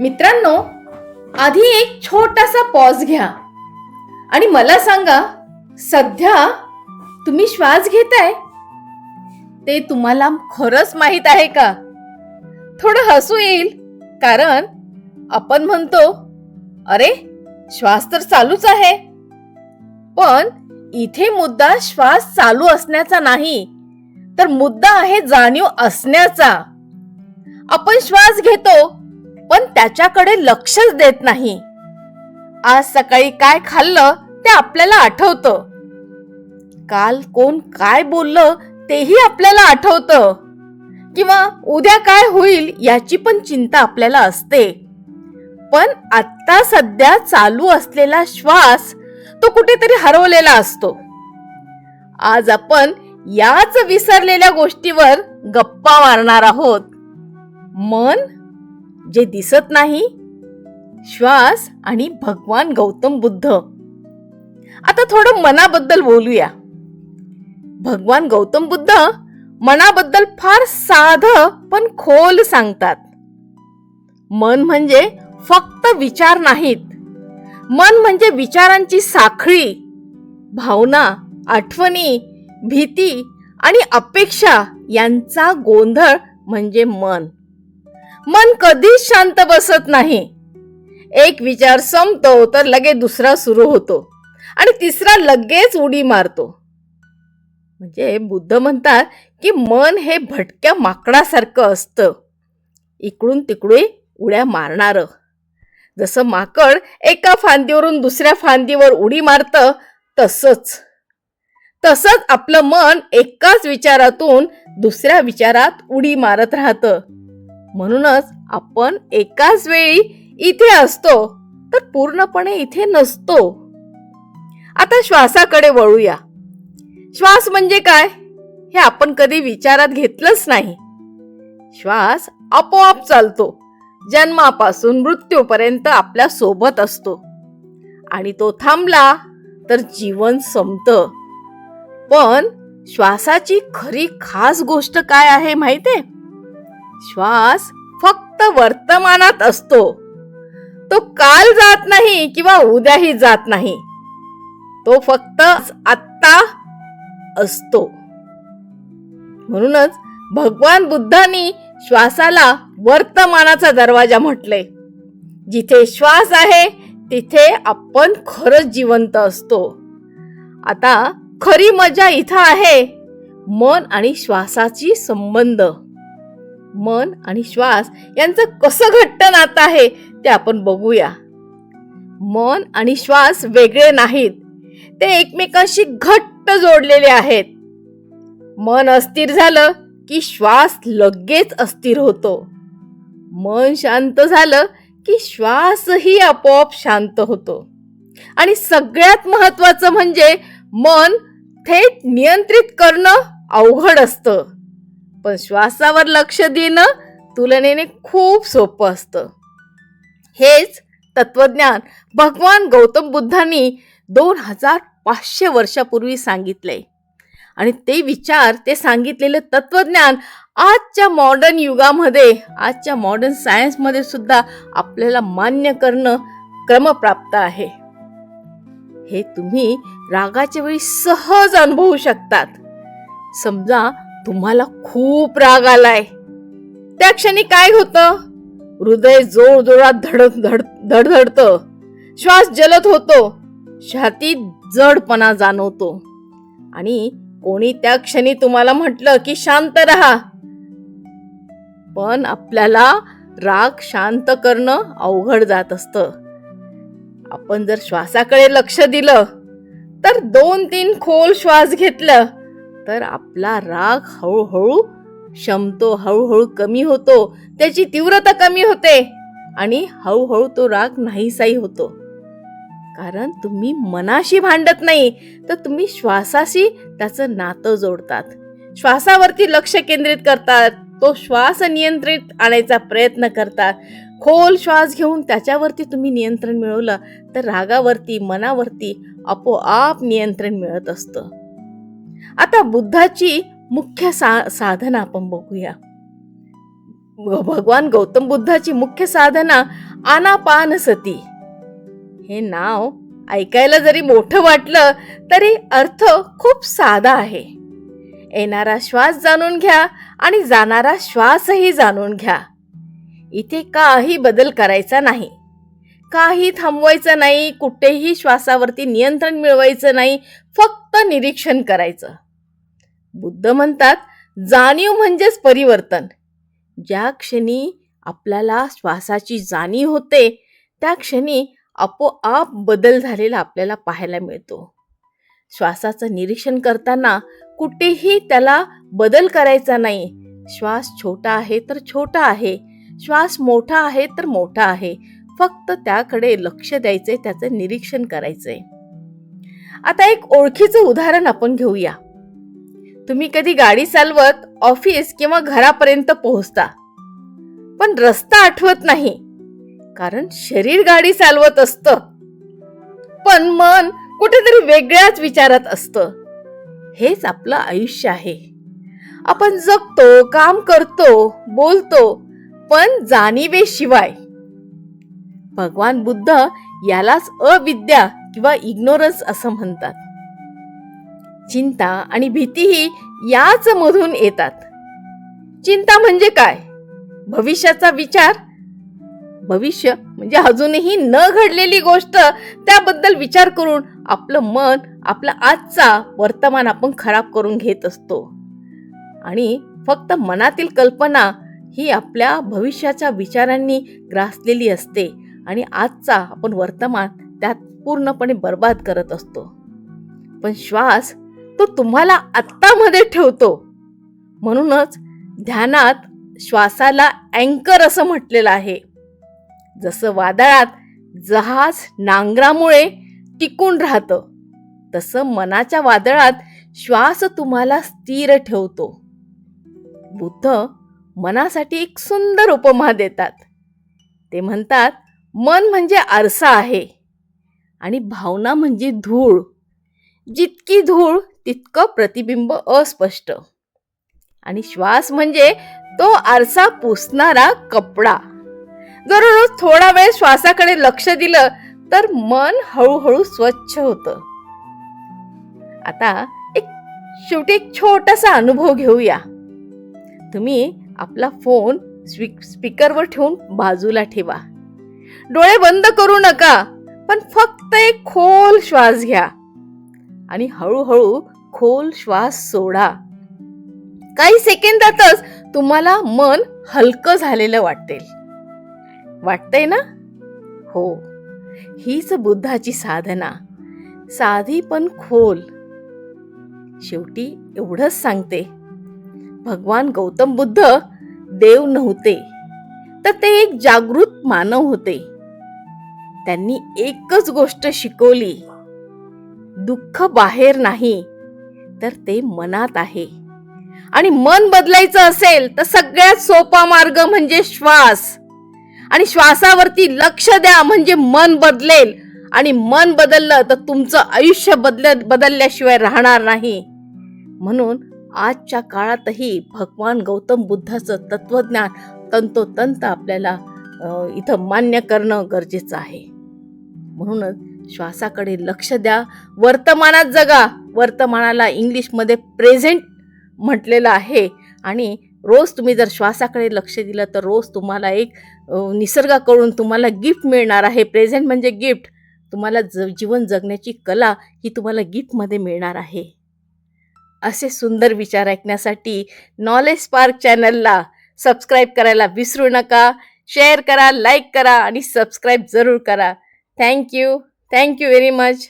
मित्रांनो आधी एक छोटासा पॉज घ्या. आणि मला सांगा सध्या तुम्ही श्वास घेताय? ते तुम्हाला खरंच माहीत आहे का? थोडं हसू येईल कारण आपण म्हणतो अरे श्वास तर चालूच आहे. पण इथे मुद्दा श्वास चालू असण्याचा नाही तर मुद्दा आहे जाणीव असण्याचा. आपण श्वास घेतो पण त्याच्याकडे लक्षच देत नाही. आज सकाळी काय खाल्लं ते आपल्याला आठवतं. काल कोण काय बोललं तेही आपल्याला आठवतं. किंवा उद्या काय होईल याची पण चिंता आपल्याला असते. पण आत्ता सध्या चालू असलेला श्वास तो कुठेतरी हरवलेला असतो. आज आपण याच विसरलेल्या गोष्टीवर गप्पा मारणार आहोत. मन जे दिसत नाही? श्वास आणि भगवान गौतम बुद्ध. आता थोडं मनाबद्दल बोलूया. भगवान गौतम बुद्ध मनाबद्दल फार साध पण खोल सांगतात. मन म्हणजे फक्त विचार नाहीत. मन म्हणजे विचारांची साखळी भावना आठवणी भीती आणि अपेक्षा यांचा गोंधळ म्हणजे मन. मन कधीच शांत बसत नाही. एक विचार संपतो तर लगे दुसरा सुरू होतो. आणि तिसरा लगेच उडी मारतो. म्हणजे बुद्ध म्हणतात की मन हे भटक्या माकडासारखं असतं. इकडून तिकडे उड्या मारणारं. जसं माकड एका फांदीवरून दुसऱ्या फांदीवर उडी मारतं तसंच. तसंच आपलं मन एकाच विचारातून दुसऱ्या विचारात उडी मारत राहतं. म्हणूनच आपण एकाच वेळी इथे असतो तर पूर्णपणे इथे नसतो. आता श्वासाकडे वळूया. श्वास म्हणजे काय? हे आपण कधी विचारात घेतलंच नाही. श्वास आपोआप चालतो. जन्मापासून मृत्यूपर्यंत आपल्यासोबत असतो. आणि तो थांबला तर जीवन संपतं. पण श्वासाची खरी खास गोष्ट काय आहे माहितीये? श्वास फक्त वर्तमानात असतो. तो काल जात नाही किंवा उद्याही जात नाही. तो फक्त आत्ता असतो. म्हणूनच भगवान बुद्धांनी श्वासाला वर्तमानाचा दरवाजा म्हटले. जिथे श्वास आहे तिथे आपण खरंच जिवंत असतो. आता खरी मजा इथं आहे मन आणि श्वासाची संबंध. मन आणि श्वास यांचं कसं घट्ट नातं आहे ते आपण बघूया. मन आणि श्वास वेगळे नाहीत. ते एकमेकांशी घट्ट जोडलेले आहेत. मन अस्थिर झालं की श्वास लगेच अस्थिर होतो. मन शांत झालं की श्वासही आपोआप शांत होतो. आणि सगळ्यात महत्वाचं म्हणजे मन थेट नियंत्रित करणं अवघड असतं. पण श्वासावर लक्ष देणं तुलनेने खूप सोपं असतं. हेच तत्वज्ञान भगवान गौतम बुद्धांनी दोन हजार पाचशे वर्षापूर्वी सांगितले आणि ते विचार ते सांगितलेलं तत्वज्ञान आजच्या मॉडर्न युगामध्ये आजच्या मॉडर्न सायन्समध्ये सुद्धा आपल्याला मान्य करणं क्रमप्राप्त आहे. हे तुम्ही रागाच्या वेळी सहज अनुभवू शकतात. समजा तुम्हाला खूप राग आलाय. त्या क्षणी काय होतं? हृदय जोर जोरात धड धडधडतं. श्वास जलद होतो. छातीत जडपणा जाणवतो. आणि कोणी त्या क्षणी तुम्हाला म्हटलं की शांत राहा. पण आपल्याला राग शांत करणं अवघड जात असतं. आपण जर श्वासाकडे लक्ष दिलं तर दोन तीन खोल श्वास घेतलं तर आपला राग हळूहळू शमतो हळूहळू कमी होतो. त्याची तीव्रता कमी होते. आणि हळूहळू तो राग नाहीसाही होतो. कारण तुम्ही मनाशी भांडत नाही तर तुम्ही श्वासाशी त्याचं नातं जोडतात. श्वासावरती लक्ष केंद्रित करतात. तो श्वास नियंत्रित आणायचा प्रयत्न करतात. खोल श्वास घेऊन त्याच्यावरती तुम्ही नियंत्रण मिळवलं तर रागावरती मनावरती आपोआप नियंत्रण मिळत असतं. आता बुद्धाची मुख्य सा साधना आपण बघूया. भगवान गौतम बुद्धाची मुख्य साधना आनापान सती हे नाव ऐकायला जरी मोठं वाटलं तरी अर्थ खूप साधा आहे. येणारा श्वास जाणून घ्या आणि जाणारा श्वासही जाणून घ्या. इथे काही बदल करायचा नाही. काही थांबवायचं नाही कुठेही श्वासावरती नियंत्रण मिळवायचं नाही फक्त निरीक्षण करायचं. बुद्ध म्हणतात जाणीव म्हणजेच परिवर्तन. ज्या क्षणी आपल्याला श्वासाची जाणीव होते त्या क्षणी आपोआप बदल झालेला आपल्याला पाहायला मिळतो. श्वासाचं निरीक्षण करताना कुठेही त्याला बदल करायचा नाही. श्वास छोटा आहे तर छोटा आहे श्वास मोठा आहे तर मोठा आहे फक्त त्याकडे लक्ष द्यायचे त्याचं निरीक्षण करायचंय. आता एक ओळखीचं उदाहरण आपण घेऊया. तुम्ही कधी गाडी चालवत ऑफिस किंवा घरापर्यंत पोहोचता. पण रस्ता आठवत नाही कारण शरीर गाडी चालवत असतं. पण मन कुठेतरी वेगळ्याच विचारात असतं. हेच आपलं आयुष्य आहे. आपण जगतो काम करतो बोलतो पण जाणीवेशिवाय भगवान बुद्ध यालाच अविद्या किंवा इग्नोरन्स असं म्हणतात. चिंता आणि भीतीही याच मधून येतात. चिंता म्हणजे काय? भविष्याचा विचार? भविष्य म्हणजे अजूनही न घडलेली गोष्ट त्याबद्दल विचार करून आपलं मन आपला आजचा वर्तमान आपण खराब करून घेत असतो. आणि फक्त मनातील कल्पना ही आपल्या भविष्याच्या विचारांनी ग्रासलेली असते. आणि आजचा आपण वर्तमान त्यात पूर्णपणे बर्बाद करत असतो. पण श्वास तो तुम्हाला आत्तामध्ये ठेवतो. म्हणूनच ध्यानात श्वासाला अँकर असं म्हटलेलं आहे. जसं वादळात जहाज नांगरामुळे टिकून राहतं तसं मनाच्या वादळात श्वास तुम्हाला स्थिर ठेवतो. बुद्ध मनासाठी एक सुंदर उपमा देतात. ते म्हणतात मन म्हणजे आरसा आहे. आणि भावना म्हणजे धूळ. जितकी धूळ तितकं प्रतिबिंब अस्पष्ट. आणि श्वास म्हणजे तो आरसा पुसणारा कपडा. जर रोज थोडा वेळ श्वासाकडे लक्ष दिलं तर मन हळूहळू स्वच्छ होतं. आता एक शेवटी एक छोटासा अनुभव घेऊया. तुम्ही आपला फोन स्पीकरवर ठेवून बाजूला ठेवा. डोळे बंद करू नका पण फक्त एक खोल श्वास घ्या. आणि हळूहळू खोल श्वास सोडा. काही सेकंदातच तुम्हाला मन हलकं झालेलं वाटेल. वाटतंय ना? हो. हीच बुद्धाची साधना. साधी पण खोल. शेवटी एवढंच सांगते. भगवान गौतम बुद्ध देव नव्हते. तर ते एक जागृत मानव होते. त्यांनी एकच गोष्ट शिकवली. दुःख बाहेर नाही तर ते मनात आहे. आणि मन बदलायचं असेल तर सगळ्यात सोपा मार्ग म्हणजे श्वास. आणि श्वासावरती लक्ष द्या म्हणजे मन बदलेल. आणि मन बदललं तर तुमचं आयुष्य बदल बदलल्याशिवाय राहणार नाही. म्हणून आजच्या काळातही भगवान गौतम बुद्धाचं तत्वज्ञान तंतोतंत आपल्याला इथं मान्य करणं गरजेचं आहे. म्हणूनच श्वासाकडे लक्ष द्या. वर्तमानात जगा. वर्तमानाला इंग्लिशमध्ये प्रेझेंट म्हटलेलं आहे. आणि रोज तुम्ही जर श्वासाकडे लक्ष दिलं तर रोज तुम्हाला एक निसर्गाकडून तुम्हाला गिफ्ट मिळणार आहे. प्रेझेंट म्हणजे गिफ्ट तुम्हाला ज जीवन जगण्याची कला ही तुम्हाला गिफ्टमध्ये मिळणार आहे. असे सुंदर विचार ऐकण्यासाठी नॉलेज स्पार्क चॅनलला सबस्क्राईब करायला विसरू नका. शेअर करा लाईक करा आणि सबस्क्राईब जरूर करा. Thank you thank you very much